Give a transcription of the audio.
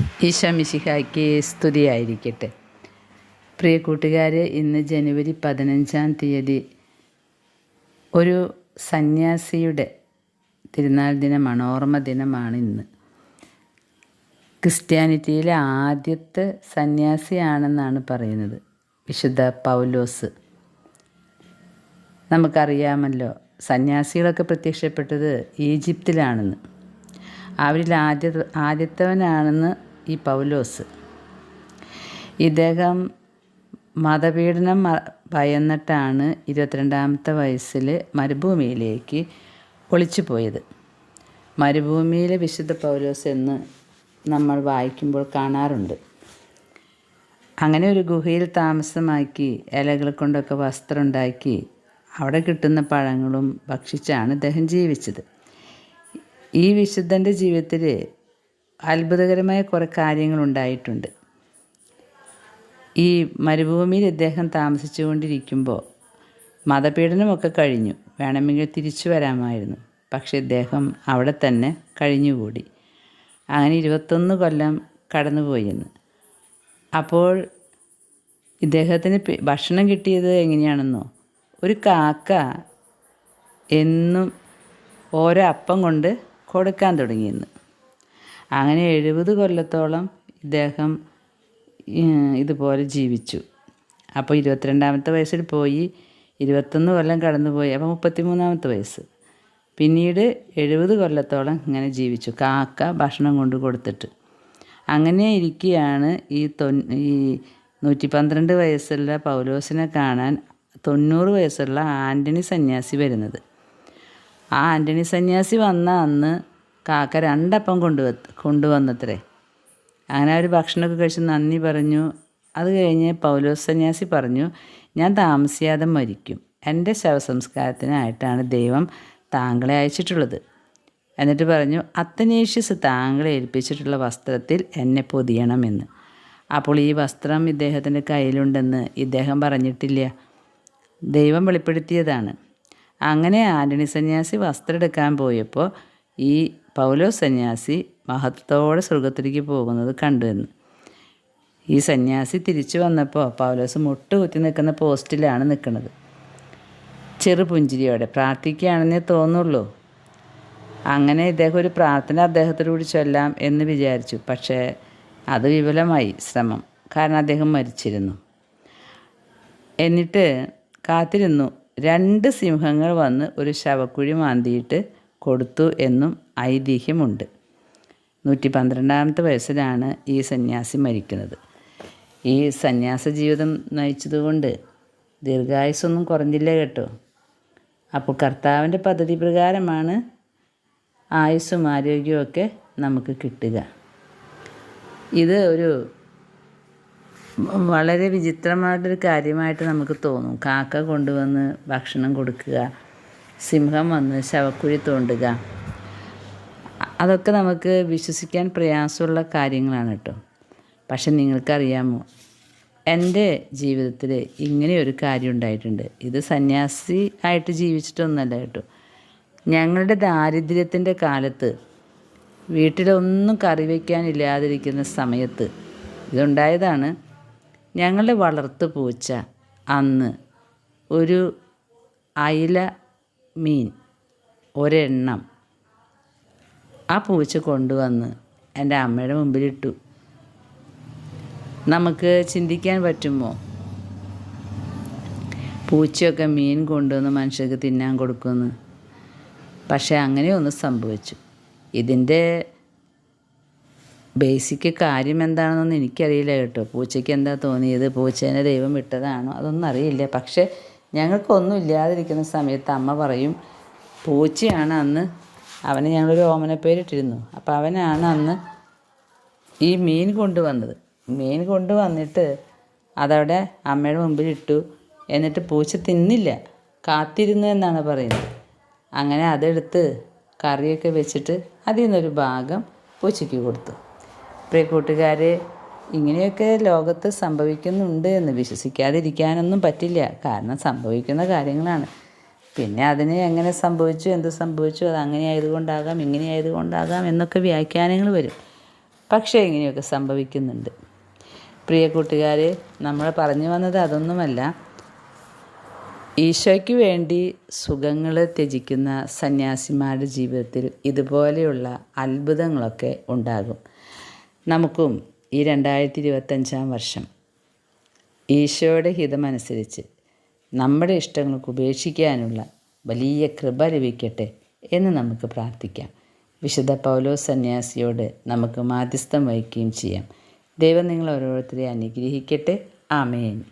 ഈശോ മിശിഹായ്ക്ക് സ്തുതിയായിരിക്കട്ടെ. പ്രിയ കൂട്ടുകാരെ ഇന്ന് ജനുവരി പതിനഞ്ചാം തീയതി ഒരു സന്യാസിയുടെ തിരുനാൾ ദിനമാണ് ഓർമ്മ ദിനമാണ് ഇന്ന്. ക്രിസ്ത്യാനിറ്റിയിലെ ആദ്യത്തെ സന്യാസിയാണെന്നാണ് പറയുന്നത് വിശുദ്ധ പൗലോസ്. നമുക്കറിയാമല്ലോ സന്യാസികളൊക്കെ പ്രത്യക്ഷപ്പെട്ടത് ഈജിപ്തിലാണെന്ന്. അവരിൽ ആദ്യ ആദ്യത്തവനാണെന്ന് ഈ പൗലോസ്. ഇദ്ദേഹം മതപീഡനം ഭയന്നിട്ടാണ് ഇരുപത്തിരണ്ടാമത്തെ വയസ്സിൽ മരുഭൂമിയിലേക്ക് ഒളിച്ചു പോയത് മരുഭൂമിയിലെ വിശുദ്ധ പൗലോസ് എന്ന് നമ്മൾ വായിക്കുമ്പോൾ കാണാറുണ്ട്. അങ്ങനെ ഒരു ഗുഹയിൽ താമസമാക്കി ഇലകൾ കൊണ്ടൊക്കെ വസ്ത്രം ഉണ്ടാക്കി അവിടെ കിട്ടുന്ന പഴങ്ങളും ഭക്ഷിച്ചാണ് ഇദ്ദേഹം ജീവിച്ചത്. ഈ വിശുദ്ധന്റെ ജീവിതത്തിൽ അത്ഭുതകരമായ കുറേ കാര്യങ്ങളുണ്ടായിട്ടുണ്ട്. ഈ മരുഭൂമിയിൽ ഇദ്ദേഹം താമസിച്ചുകൊണ്ടിരിക്കുമ്പോൾ മതപീഡനമൊക്കെ കഴിഞ്ഞു. വേണമെങ്കിൽ തിരിച്ചു വരാമായിരുന്നു. പക്ഷെ ഇദ്ദേഹം അവിടെ തന്നെ കഴിഞ്ഞുകൂടി. അങ്ങനെ ഇരുപത്തൊന്ന് കൊല്ലം കടന്നുപോയെന്ന് അപ്പോൾ ഇദ്ദേഹത്തിന് ഭക്ഷണം കിട്ടിയത് എങ്ങനെയാണെന്നോ? ഒരു കാക്ക എന്നും ഓരോ അപ്പം കൊണ്ട് കൊടുക്കാൻ തുടങ്ങിയെന്ന്. അങ്ങനെ എഴുപത് കൊല്ലത്തോളം ഇദ്ദേഹം ഇതുപോലെ ജീവിച്ചു. അപ്പോൾ ഇരുപത്തിരണ്ടാമത്തെ വയസ്സിൽ പോയി ഇരുപത്തൊന്ന് കൊല്ലം കടന്നുപോയി. അപ്പോൾ മുപ്പത്തിമൂന്നാമത്തെ വയസ്സ്. പിന്നീട് എഴുപത് കൊല്ലത്തോളം ഇങ്ങനെ ജീവിച്ചു കാക്ക ഭക്ഷണം കൊണ്ട് കൊടുത്തിട്ട്. അങ്ങനെ ഇരിക്കുകയാണ് ഈ തൊ ഈ നൂറ്റി പന്ത്രണ്ട് വയസ്സുള്ള പൗലോസിനെ കാണാൻ തൊണ്ണൂറ് വയസ്സുള്ള ആന്റണി സന്യാസി വരുന്നത്. ആ ആന്റണി സന്യാസി വന്ന അന്ന് കാക്ക രണ്ടപ്പം കൊണ്ടു കൊണ്ടുവന്നത്രേ. അങ്ങനെ അവർ ഭക്ഷണമൊക്കെ കഴിച്ച് നന്ദി പറഞ്ഞു. അത് കഴിഞ്ഞ് പൗലോസ് സന്യാസി പറഞ്ഞു ഞാൻ താമസിയാതെ മരിക്കും. എന്റെ ശവസംസ്കാരത്തിനായിട്ടാണ് ദൈവം താങ്കളെ അയച്ചിട്ടുള്ളത്. എന്നിട്ട് പറഞ്ഞു അത്തനേഷ്യസ് താങ്കളെ ഏൽപ്പിച്ചിട്ടുള്ള വസ്ത്രത്തിൽ എന്നെ പൊതിയണമെന്ന്. അപ്പോൾ ഈ വസ്ത്രം ഇദ്ദേഹത്തിന്റെ കയ്യിലുണ്ടെന്ന് ഇദ്ദേഹം പറഞ്ഞിട്ടില്ല. ദൈവം വെളിപ്പെടുത്തിയതാണ്. അങ്ങനെ ആന്റണി സന്യാസി വസ്ത്രം എടുക്കാൻ പോയപ്പോൾ ഈ പൗലോ സന്യാസി മഹത്വത്തോടെ സ്വർഗത്തിലേക്ക് പോകുന്നത് കണ്ടുവെന്ന് ഈ സന്യാസി തിരിച്ചു വന്നപ്പോൾ പൗലോസ് മുട്ട് കുത്തി നിൽക്കുന്ന പോസ്റ്റിലാണ് നിൽക്കുന്നത്. ചെറുപുഞ്ചിരിയോടെ പ്രാർത്ഥിക്കുകയാണെന്നേ തോന്നുള്ളൂ. അങ്ങനെ ഇദ്ദേഹം ഒരു പ്രാർത്ഥന അദ്ദേഹത്തോടുകൂടി ചൊല്ലാം എന്ന് വിചാരിച്ചു. പക്ഷേ അത് വിപുലമായി ശ്രമം. കാരണം അദ്ദേഹം മരിച്ചിരുന്നു. എന്നിട്ട് കാത്തിരുന്നു. രണ്ട് സിംഹങ്ങൾ വന്ന് ഒരു ശവക്കുഴി മാന്തിയിട്ട് കൊടുത്തു എന്നും ഐതിഹ്യമുണ്ട്. നൂറ്റി പന്ത്രണ്ടാമത്തെ വയസ്സിലാണ് ഈ സന്യാസി മരിക്കുന്നത്. ഈ സന്യാസ ജീവിതം നയിച്ചതുകൊണ്ട് ദീർഘായുസൊന്നും കുറഞ്ഞില്ല കേട്ടോ. അപ്പോൾ കർത്താവിന്റെ പദ്ധതി പ്രകാരമാണ് ആയുസ്സും ആരോഗ്യവും ഒക്കെ നമുക്ക് കിട്ടുക. ഇത് ഒരു വളരെ വിചിത്രമായിട്ടൊരു കാര്യമായിട്ട് നമുക്ക് തോന്നും. കാക്ക കൊണ്ടുവന്ന് ഭക്ഷണം കൊടുക്കുക സിംഹം വന്ന് ശവക്കുഴി തോണ്ടുക. അതൊക്കെ നമുക്ക് വിശ്വസിക്കാൻ പ്രയാസമുള്ള കാര്യങ്ങളാണ് കേട്ടോ. പക്ഷെ നിങ്ങൾക്കറിയാമോ എന്റെ ജീവിതത്തിൽ ഇങ്ങനെ ഒരു കാര്യം ഉണ്ടായിട്ടുണ്ട്. ഇത് സന്യാസി ആയിട്ട് ജീവിച്ചിട്ടൊന്നല്ല കേട്ടോ. ഞങ്ങളുടെ ദാരിദ്ര്യത്തിന്റെ കാലത്ത് വീട്ടിലൊന്നും കറി വയ്ക്കാനില്ലാതിരിക്കുന്ന സമയത്ത് ഇതുണ്ടായതാണ്. ഞങ്ങളുടെ വളർത്തു പൂച്ച അന്ന് ഒരു അയില മീൻ ഒരെണ്ണം ആ പൂച്ച കൊണ്ടുവന്ന് എന്റെ അമ്മയുടെ മുമ്പിലിട്ടു. നമുക്ക് ചിന്തിക്കാൻ പറ്റുമോ? പൂച്ചയൊക്കെ മീൻ കൊണ്ടുവന്ന് മനുഷ്യർക്ക് തിന്നാൻ കൊടുക്കുമെന്ന്. പക്ഷേ അങ്ങനെയൊന്നും സംഭവിച്ചു. ഇതിന്റെ ബേസിക് കാര്യം എന്താണെന്നൊന്നും എനിക്കറിയില്ല കേട്ടോ. പൂച്ചയ്ക്ക് എന്താ തോന്നിയത്? പൂച്ചേനെ ദൈവം വിട്ടതാണോ? അതൊന്നും അറിയില്ല. പക്ഷേ ഞങ്ങൾക്കൊന്നും ഇല്ലാതിരിക്കുന്ന സമയത്ത് അമ്മ പറയും പൂച്ചയാണ് അന്ന് അവന് ഞങ്ങളൊരു ഓമനപ്പേരിട്ടിരുന്നു. അപ്പോൾ അവനാണ് അന്ന് ഈ മീൻ കൊണ്ടുവന്നത്. മീൻ കൊണ്ടുവന്നിട്ട് അതവിടെ അമ്മയുടെ മുമ്പിൽ ഇട്ടു എന്നിട്ട് പൂച്ച തിന്നില്ല. കാത്തിരുന്നു എന്നാണ് പറയുന്നത്. അങ്ങനെ അതെടുത്ത് കറിയൊക്കെ വെച്ചിട്ട് അതിൽ നിന്നൊരു ഭാഗം പൂച്ചയ്ക്ക് കൊടുത്തു. പ്രിയ കൂട്ടുകാരെ ഇങ്ങനെയൊക്കെ ലോകത്ത് സംഭവിക്കുന്നുണ്ട് എന്ന് വിശ്വസിക്കാതിരിക്കാനൊന്നും പറ്റില്ല. കാരണം സംഭവിക്കുന്ന കാര്യങ്ങളാണ്. പിന്നെ അതിന് എങ്ങനെ സംഭവിച്ചു എന്ത് സംഭവിച്ചു അത് അങ്ങനെ ആയതുകൊണ്ടാകാം ഇങ്ങനെ ആയതുകൊണ്ടാകാം എന്നൊക്കെ വ്യാഖ്യാനങ്ങൾ വരും. പക്ഷേ ഇങ്ങനെയൊക്കെ സംഭവിക്കുന്നുണ്ട്. പ്രിയ കൂട്ടുകാരെ നമ്മൾ പറഞ്ഞു വന്നത് അതൊന്നുമല്ല. ഈശോയ്ക്ക് വേണ്ടി സുഖങ്ങൾ ത്യജിക്കുന്ന സന്യാസിമാരുടെ ജീവിതത്തിൽ ഇതുപോലെയുള്ള അത്ഭുതങ്ങളൊക്കെ ഉണ്ടാകും. നമുക്കും ഈ രണ്ടായിരത്തി ഇരുപത്തഞ്ചാം വർഷം ഈശോയുടെ ഹിതമനുസരിച്ച് നമ്മുടെ ഇഷ്ടങ്ങൾക്ക് ഉപേക്ഷിക്കാനുള്ള വലിയ കൃപ ലഭിക്കട്ടെ എന്ന് നമുക്ക് പ്രാർത്ഥിക്കാം. വിശുദ്ധ പൗലോ സന്യാസിയോട് നമുക്ക് മാധ്യസ്ഥം വഹിക്കുകയും ചെയ്യാം. ദൈവം നിങ്ങൾ ഓരോരുത്തരെ അനുഗ്രഹിക്കട്ടെ. ആമേൻ.